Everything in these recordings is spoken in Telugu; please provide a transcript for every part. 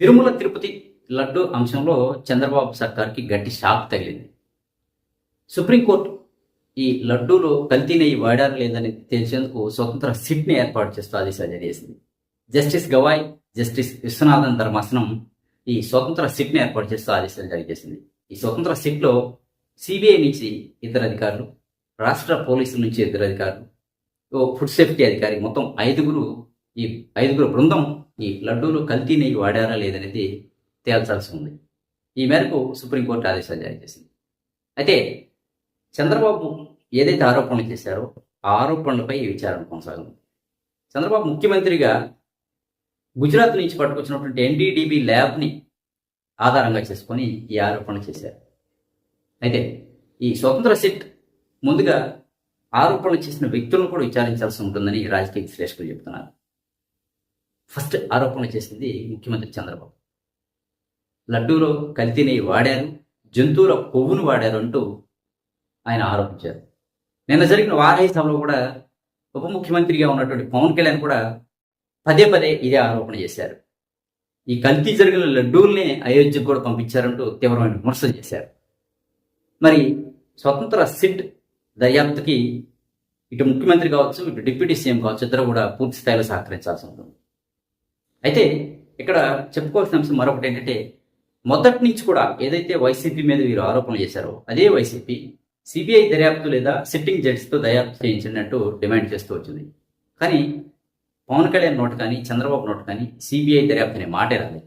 తిరుమల తిరుపతి లడ్డు అంశంలో చంద్రబాబు సర్కార్కి గట్టి షాక్ తగిలింది. సుప్రీంకోర్టు ఈ లడ్డూలో కల్తీ నెయ్యి వాడారు లేదని తెలిసేందుకు స్వతంత్ర సిట్ని ఏర్పాటు చేస్తూ ఆదేశాలు జరిగేసింది చేసింది జస్టిస్ గవాయ్ జస్టిస్ విశ్వనాథన్ ధర్మాసనం ఈ స్వతంత్ర సిట్ని ఏర్పాటు చేస్తూ ఆదేశాలు జారీ చేసింది ఈ స్వతంత్ర సిట్లో సిబిఐ నుంచి ఇద్దరు అధికారులు రాష్ట్ర పోలీసుల నుంచి ఇద్దరు అధికారులు ఓ ఫుడ్ సేఫ్టీ అధికారి మొత్తం ఐదుగురు ఈ ఐదుగురు బృందం ఈ లడ్డూలు కల్తీ నెయ్యి వాడారా లేదనేది తేల్చాల్సి ఉంది ఈ మేరకు సుప్రీంకోర్టు ఆదేశాలు జారీ చేసింది. అయితే చంద్రబాబు ఏదైతే ఆరోపణలు చేశారో ఆ ఆరోపణలపై ఈ విచారణ కొనసాగింది చంద్రబాబు ముఖ్యమంత్రిగా గుజరాత్ నుంచి పట్టుకొచ్చినటువంటి ఎన్డీడీబీ ల్యాబ్ని ఆధారంగా చేసుకొని ఈ ఆరోపణ చేశారు. అయితే ఈ స్వతంత్ర సిట్ ముందుగా ఆరోపణలు చేసిన వ్యక్తులను కూడా విచారించాల్సి ఉంటుందని రాజకీయ విశ్లేషకులు చెబుతున్నారు ఫస్ట్ ఆరోపణలు చేసింది ముఖ్యమంత్రి చంద్రబాబు. లడ్డూలో కల్తీ నెయ్యి వాడారు జంతువుల కొవ్వును వాడారు అంటూ ఆయన ఆరోపించారు. నిన్న జరిగిన వారాహి సభలో కూడా ఉప ముఖ్యమంత్రిగా ఉన్నటువంటి పవన్ కళ్యాణ్ కూడా పదే పదే ఇదే ఆరోపణ చేశారు. ఈ కల్తీ జరిగిన లడ్డూల్ని అయోధ్యకు కూడా పంపించారంటూ తీవ్రమైన విమర్శలు చేశారు. మరి స్వతంత్ర సిట్ దర్యాప్తుకి ఇటు ముఖ్యమంత్రి కావచ్చు ఇటు డిప్యూటీ సీఎం కావచ్చు ఇద్దరు కూడా పూర్తి స్థాయిలో సహకరించాల్సి ఉంటుంది. అయితే ఇక్కడ చెప్పుకోవాల్సిన అంశం మరొకటి ఏంటంటే మొదటి నుంచి కూడా ఏదైతే వైసీపీ మీద వీరు ఆరోపణలు చేశారో అదే వైసీపీ సిబిఐ దర్యాప్తు లేదా సిట్టింగ్ జడ్జితో దర్యాప్తు చేయించినట్టు డిమాండ్ చేస్తూ వచ్చింది. కానీ పవన్ కళ్యాణ్ నోట్ కానీ చంద్రబాబు నోట్ కానీ సిబిఐ దర్యాప్తు అనే మాటే రాలేదు.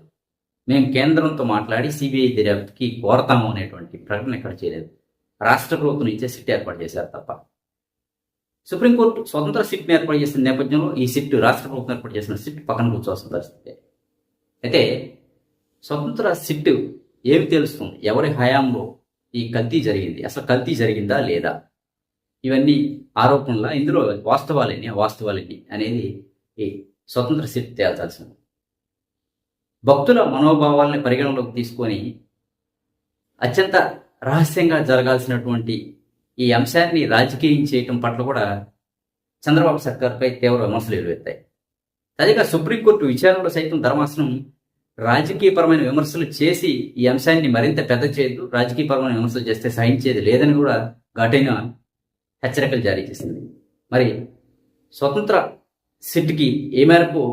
మేము కేంద్రంతో మాట్లాడి సిబిఐ దర్యాప్తుకి కోరతాము అనేటువంటి ప్రకటన ఇక్కడ చేయలేదు. రాష్ట్ర ప్రభుత్వం నుంచే సిట్ ఏర్పాటు చేశారు తప్ప. సుప్రీంకోర్టు స్వతంత్ర సిట్ని ఏర్పాటు చేసిన నేపథ్యంలో ఈ సిట్ రాష్ట్ర ప్రభుత్వం ఏర్పాటు చేసిన సిట్ పక్కన కూర్చోవాల్సిన పరిస్థితి. అయితే స్వతంత్ర సిట్ ఏమి తెలుస్తుంది? ఎవరి హయాంలో ఈ కల్తీ జరిగింది? అసలు కల్తీ జరిగిందా లేదా? ఇవన్నీ ఆరోపణల ఇందులో వాస్తవాలేని అవాస్తవాలేని అనేది ఈ స్వతంత్ర సిట్ తేల్చాల్సింది. భక్తుల మనోభావాలని పరిగణలోకి తీసుకొని అత్యంత రహస్యంగా జరగాల్సినటువంటి ఈ అంశాన్ని రాజకీయం చేయటం పట్ల కూడా చంద్రబాబు సర్కార్పై తీవ్ర విమర్శలు ఎదురెత్తాయి తాజాగా సుప్రీంకోర్టు విచారణలో సైతం ధర్మాసనం రాజకీయపరమైన విమర్శలు చేసి ఈ అంశాన్ని మరింత పెద్ద చేయదు రాజకీయపరమైన విమర్శలు చేస్తే సహించేది లేదని కూడా ఘాటైన హెచ్చరికలు జారీ చేసింది. మరి స్వతంత్ర సిట్కి ఏ మేరకు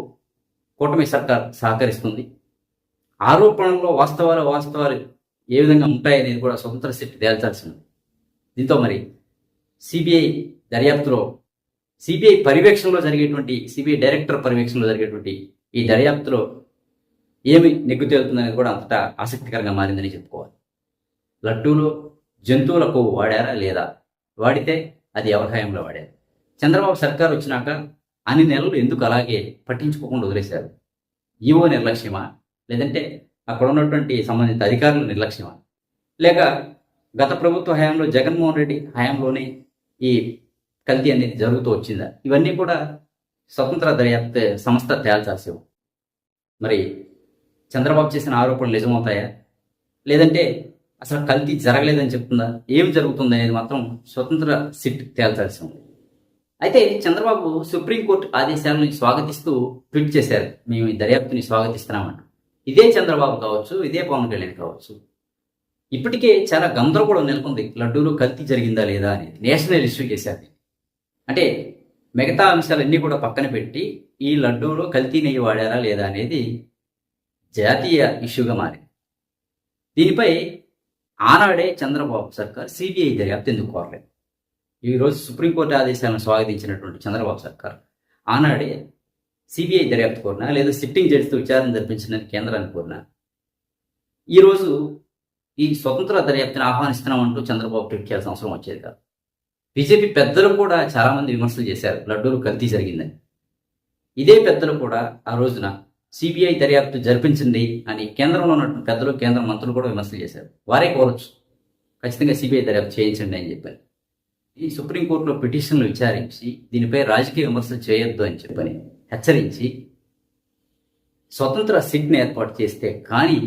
కూటమి సర్కార్ సహకరిస్తుంది? ఆరోపణల్లో వాస్తవాలు వాస్తవాలు ఏ విధంగా ఉంటాయనేది కూడా స్వతంత్ర సిట్ తేల్చాల్సి ఉంది. దీంతో మరి సిబిఐ దర్యాప్తులో సిబిఐ పర్యవేక్షణలో జరిగేటువంటి సిబిఐ డైరెక్టర్ పర్యవేక్షణలో జరిగేటువంటి ఈ దర్యాప్తులో ఏమి నెగ్గు తేలుతుందనేది కూడా అంతటా ఆసక్తికరంగా మారిందని చెప్పుకోవాలి. లడ్డూలో జంతువులకు వాడారా లేదా? వాడితే అది వ్యవసాయంలో వాడారు. చంద్రబాబు సర్కార్ వచ్చినాక అన్ని నెలలు ఎందుకు అలాగే పట్టించుకోకుండా వదిలేశారు? ఈవో నిర్లక్ష్యమా? లేదంటే అక్కడ ఉన్నటువంటి సంబంధిత అధికారుల నిర్లక్ష్యమా? లేక గత ప్రభుత్వ హయాంలో జగన్మోహన్ రెడ్డి హయాంలోనే ఈ కల్తీ అనేది జరుగుతూ వచ్చిందా? ఇవన్నీ కూడా స్వతంత్ర దర్యాప్తు సంస్థ తేల్చాల్సి మరి చంద్రబాబు చేసిన ఆరోపణలు నిజమవుతాయా? లేదంటే అసలు కల్తీ జరగలేదని చెప్తుందా? ఏం జరుగుతుంది అనేది మాత్రం స్వతంత్ర సిట్ తేల్చాల్సి ఉంది అయితే చంద్రబాబు సుప్రీంకోర్టు ఆదేశాలను స్వాగతిస్తూ ట్వీట్ చేశారు. మేము ఈ దర్యాప్తుని స్వాగతిస్తున్నామంటూ. ఇదే చంద్రబాబు కావచ్చు ఇదే పవన్ కళ్యాణ్ కావచ్చు. ఇప్పటికే చాలా గందరగోళం నెలకొంది. లడ్డూలో కల్తీ జరిగిందా లేదా అనేది. నేషనల్ ఇష్యూ చేశారు అంటే మిగతా అంశాలన్నీ కూడా పక్కన పెట్టి ఈ లడ్డూలో కల్తీ నెయ్యి వాడారా లేదా అనేది జాతీయ ఇష్యూగా మారింది. దీనిపై ఆనాడే చంద్రబాబు సర్కార్ సిబిఐ దర్యాప్తు ఎందుకు కోరలేదు? ఈరోజు సుప్రీంకోర్టు ఆదేశాలను స్వాగతించినటువంటి చంద్రబాబు సర్కార్ ఆనాడే సిబిఐ దర్యాప్తు కోరినా లేదా సిట్టింగ్ జడ్జితో విచారణ జరిపించడానికి కేంద్రాన్ని కోరినా ఈరోజు ఈ స్వతంత్ర దర్యాప్తుని ఆహ్వానిస్తున్నామంటూ చంద్రబాబు ట్వీట్ చేయాల్సిన అవసరం వచ్చేది కాదు. బీజేపీ పెద్దలు కూడా చాలామంది విమర్శలు చేశారు. లడ్డూలు కల్తీ జరిగిందని. ఇదే పెద్దలు కూడా ఆ రోజున సిబిఐ దర్యాప్తు జరిపించండి అని కేంద్రంలో ఉన్నటువంటి పెద్దలు కేంద్ర మంత్రులు కూడా విమర్శలు చేశారు. వారే కోరచ్చు. ఖచ్చితంగా సిబిఐ దర్యాప్తు చేయించండి అని చెప్పారు. ఈ సుప్రీంకోర్టులో పిటిషన్లు విచారించి దీనిపై రాజకీయ విమర్శలు చేయొద్దు అని చెప్పని హెచ్చరించి స్వతంత్ర సిగ్ను ఏర్పాటు చేస్తే కానీ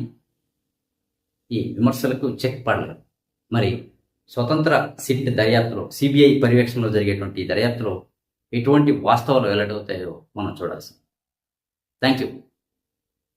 ఈ విమర్శలకు చెక్ పడలేదు. మరి స్వతంత్ర సిట్ దర్యాప్తులో సిబిఐ పర్యవేక్షణలో జరిగేటువంటి ఈ దర్యాప్తులో ఎటువంటి వాస్తవాలు వెల్లడవుతాయో మనం చూడాల్సింది. Thank you